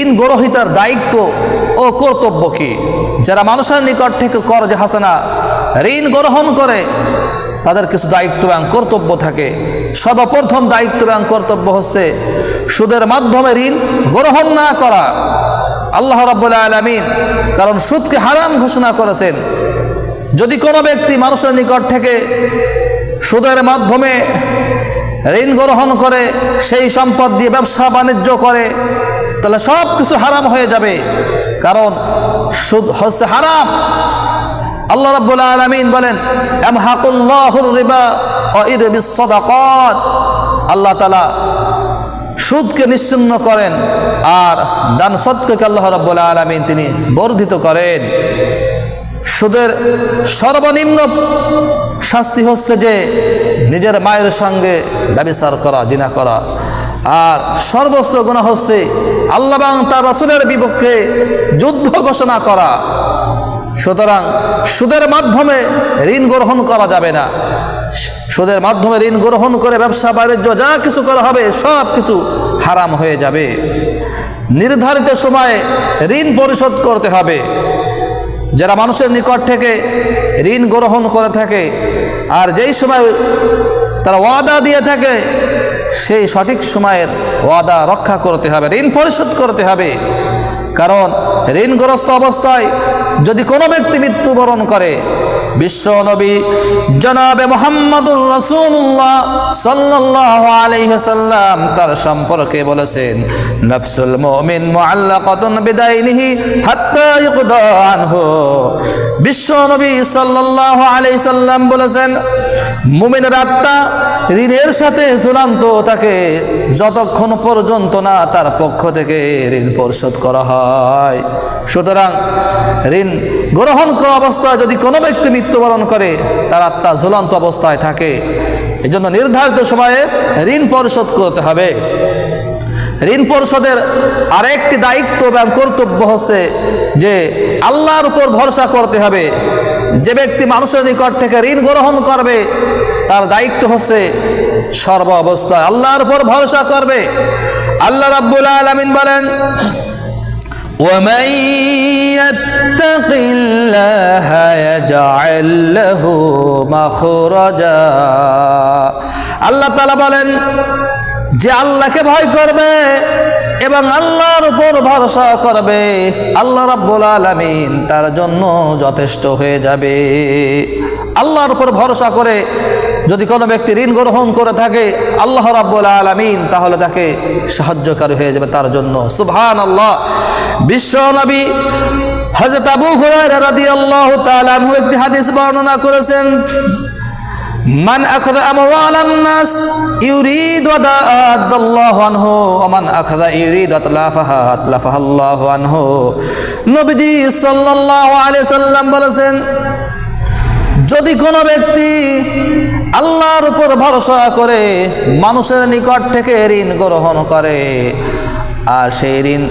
ঋণ গ্রহিতার দায়িত্ব ও কর্তব্য কি? যারা মানুষের নিকট থেকে কর যে হাসানা, ঋণ গ্রহণ করে, তাদের কিছু দায়িত্ব এবং কর্তব্য থাকে। সর্বপ্রথম দায়িত্ব এবং কর্তব্য হচ্ছে সুদের মাধ্যমে ঋণ গ্রহণ না করা। আল্লাহ রাব্বুল আলামিন কারণ সুদকে হারাম ঘোষণা করেছেন। যদি কোনো ব্যক্তি মানুষের নিকট থেকে সুদের মাধ্যমে ঋণ গ্রহণ করে, সেই সম্পদ দিয়ে ব্যবসা বাণিজ্য করে তাহলে সব কিছু হারাম হয়ে যাবে। কারণ সুদ হচ্ছে হারাম। আল্লাহ রাব্বুল আলামিন বলেন, আমহাকুল্লাহুর রিবা ওয়া ইরবিস সাদাকাত আল্লাহ তাআলা সুদকে নিশ্চিন্ন করেন আর দান সৎকে আল্লাহ রাব্বুল আলামিন তিনি বর্ধিত করেন। সুদের সর্বনিম্ন শাস্তি হচ্ছে যে নিজের মায়ের সঙ্গে ব্যবচার করা, জিনা করা। আর সর্বোচ্চ গুণা হচ্ছে আল্লাহ তার রাসুলের বিপক্ষে যুদ্ধ ঘোষণা করা। সুতরাং সুদের মাধ্যমে ঋণ গ্রহণ করা যাবে না। সুদের মাধ্যমে ঋণ গ্রহণ করে ব্যবসা, বাণিজ্য, যা কিছু করা হবে, সব কিছু হারাম হয়ে যাবে। নির্ধারিত সময়ে ঋণ পরিশোধ করতে হবে। যারা মানুষের নিকট থেকে ঋণ গ্রহণ করে থাকে, আর যেই সময় তারা ওয়াদা দিয়ে থাকে সেই সঠিক সময়ের ওয়াদা রক্ষা করতে হবে, ঋণ পরিশোধ করতে হবে। কারণ ঋণগ্রস্ত অবস্থায় যদি কোনো ব্যক্তি মৃত্যুবরণ করে বিশ্ব নবী জনাবে মোহাম্মদুর রসুল্লাহ সাল্লাহ আলাইহাল্লাম তার সম্পর্কে বলেছেন, নফসুল মুমিন মুআল্লাকাতুন বিদাইনিহি হাত্তা ইউকদা আনহু। বিশ্ব নবী সাল্লাল্লাহু আলাইহি সাল্লাম বলেছেন, মুমিনের আত্মা ঋণের সাথে চূড়ান্ত তাকে যতক্ষণ পর্যন্ত না তার পক্ষ থেকে ঋণ পরিশোধ করা হয়। সুতরাং ঋণ গ্রহণ করা অবস্থায় যদি কোনো ব্যক্তি মৃত্যুবরণ করে, তার আত্মা ঝুলন্ত অবস্থায় থাকে। এই জন্য নির্ধারিত সময়ে ঋণ পরিশোধ করতে হবে। ঋণ পরিশোধের আরেকটি দায়িত্ব এবং কর্তব্য হচ্ছে যে আল্লাহর উপর ভরসা করতে হবে। যে ব্যক্তি মানুষের নিকট থেকে ঋণ গ্রহণ করবে, তার দায়িত্ব হচ্ছে সর্ব অবস্থায় আল্লাহর উপর ভরসা করবে। আল্লাহ রাব্বুল আলামিন বলেন ومن يتق الله يجعل له مخرجا আল্লাহ তাআলা বলেন যে আল্লাহকে ভয় করবে এবং আল্লাহর উপর ভরসা করবে আল্লাহ রাব্বুল আলামিন তার জন্য যথেষ্ট হয়ে যাবে আল্লাহর উপর ভরসা করে যদি কোনো ব্যক্তি ঋণ গ্রহণ করে থাকে, আল্লাহ রাব্বুল আলমিন, তাহলে তাকে সাহায্যকারী হয়ে যাবে তার জন্য। সুভান আল্লাহ বিশ্বনবী হজরত আবু হুরায়রা রাদিয়াল্লাহু তাআলা আনহু একটি হাদিস বর্ণনা করেছেন, মান আখাযা আমওয়ালান নাস ইউরিদু আদাল্লাহু আনহু, ওয়া মান আখাযা ইউরিদু আতলাফাহা আতলাফাহু আনহু। নবীজি সাল্লাল্লাহু আলাইহি সাল্লাম বলেছেন যদি কোনো ব্যক্তি আল্লাহর উপর ভরসা করে মানুষের নিকট থেকে ঋণ গ্রহণ করে, আর সেই ঋণ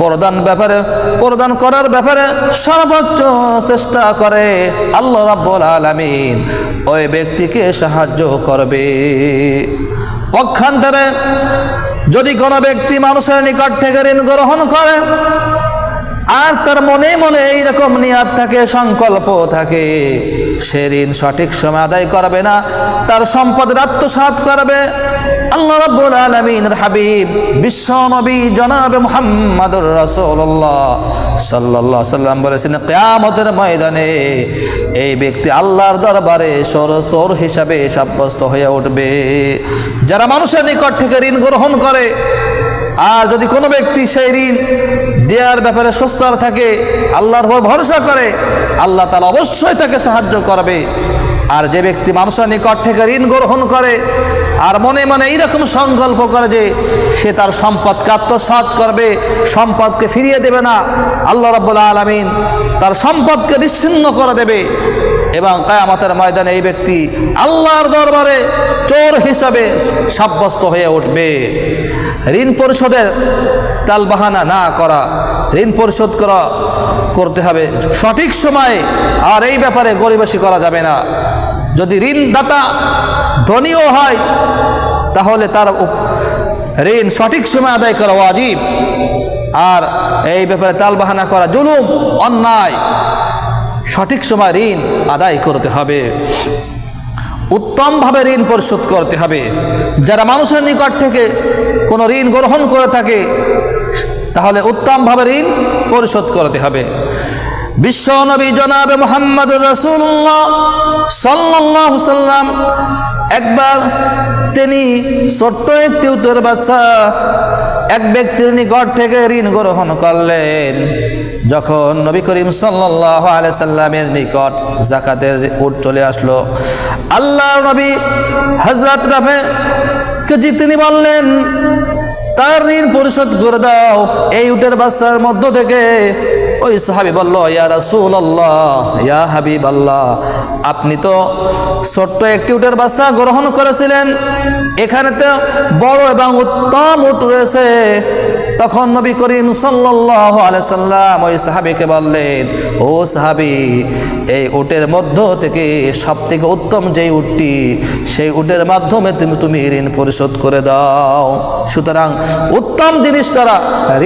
প্রদান ব্যাপারে, প্রদান করার ব্যাপারে সর্বোচ্চ চেষ্টা করে আল্লাহ রাব্বুল আলামিন, ওই ব্যক্তিকে সাহায্য করবে। পক্ষান্তরে যদি কোনো ব্যক্তি মানুষের নিকট থেকে ঋণ গ্রহণ করে আর তার মনে মনে এইরকম নিয়াদ থাকে, সংকল্প থাকে। সে ঋণ সঠিক সময় আদায় করবে না, তার সম্পদের আত্মসাৎ করবে। আল্লাহ রাব্বুল আলামিনের হাবিব, বিশ্ব নবী জনাবে মুহাম্মাদুর রাসূলুল্লাহ সাল্লাল্লাহু সাল্লাম বলেছেন, কিয়ামতের ময়দানে এই ব্যক্তি আল্লাহর দরবারে সর চোর হিসাবে সাব্যস্ত হয়ে উঠবে। যারা মানুষের নিকট থেকে ঋণ গ্রহণ করে, আর যদি কোনো ব্যক্তি সেই ঋণ দেওয়ার ব্যাপারে সস্তার থাকে, আল্লাহর উপর ভরসা করে, আল্লাহ তালা অবশ্যই তাকে সাহায্য করবে। আর যে ব্যক্তি মানুষের নিকট থেকে ঋণ গ্রহণ করে, আর মনে মনে এইরকম সংকল্প করে যে সে তার সম্পদকে আত্মসাৎ করবে, সম্পদকে ফিরিয়ে দেবে না, আল্লাহ রব্বুল আলমিন তার সম্পদকে বিচ্ছিন্ন করে দেবে। এবং কায়ামতের ময়দানে এই ব্যক্তি আল্লাহর দরবারে চোর হিসাবে সাব্যস্ত হয়ে উঠবে। ঋণ পরিশোধের তালবাহানা না করা, ঋণ পরিশোধ করা করতে হবে। সঠিক সময়ে আর এই ব্যাপারে গরিবাসী করা যাবে না। যদি ঋণদাতা ধনীও হয়, তাহলে তার ঋণ সঠিক সময় আদায় করা ওয়াজিব। আর এই ব্যাপারে তালবাহানা করা জুলুম, অন্যায়। সঠিক সময় ঋণ আদায় করতে হবে। উত্তমভাবে ঋণ পরিশোধ করতে হবে। যারা মানুষের নিকট থেকে কোনো ঋণ গ্রহণ করে থাকে, তাহলে উত্তমভাবে ঋণ পরিশোধ করতে হবে। বিশ্ব নবী জনাবে মোহাম্মদ রসুল্লাহ সাল্লাহ সাল্লাম একবার তিনি ছোট্ট একটি উত্তর বাচ্চা এক ব্যক্তির নিকট থেকে ঋণ গ্রহণ করলেন। যখন নবী করিম সাল্লাহ সাল্লামের নিকট জাকাতের উট চলে আসলো আল্লাহ নবী হজরত রাফে কে তিনি বললেন, তার ঋণ পরিশোধ করে দাও, এই উটের বাচ্চার মধ্য থেকে ওই সাহাবি বলল, ইয়া রাসুল আল্লাহ ইয়া হাবিব আল্লাহ আপনি তো ছোট্ট একটি উটের বাচ্চা গ্রহণ করেছিলেন। এখানে তো বড় এবং উত্তম উট রয়েছে। তখন নবী করিম সাল্লাম ওই সাহাবীকে বললেন, ও সাহাবী, এই উটের মধ্য থেকে সব থেকে উত্তম যেই উটটি, সেই উটের মাধ্যমে তুমি তুমি ঋণ পরিশোধ করে দাও। সুতরাং উত্তম জিনিস তারা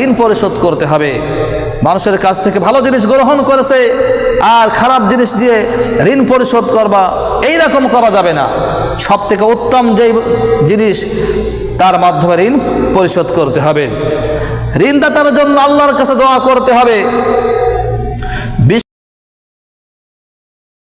ঋণ পরিশোধ করতে হবে। মানুষের কাছ থেকে ভালো জিনিস গ্রহণ করেছে, আর খারাপ জিনিস দিয়ে ঋণ পরিশোধ করবা, এই রকম করা যাবে না। সব থেকে উত্তম যেই জিনিস, তার মাধ্যমে ঋণ পরিশোধ করতে হবে। ঋণদাতার জন্য আল্লাহর কাছে দোয়া করতে হবে।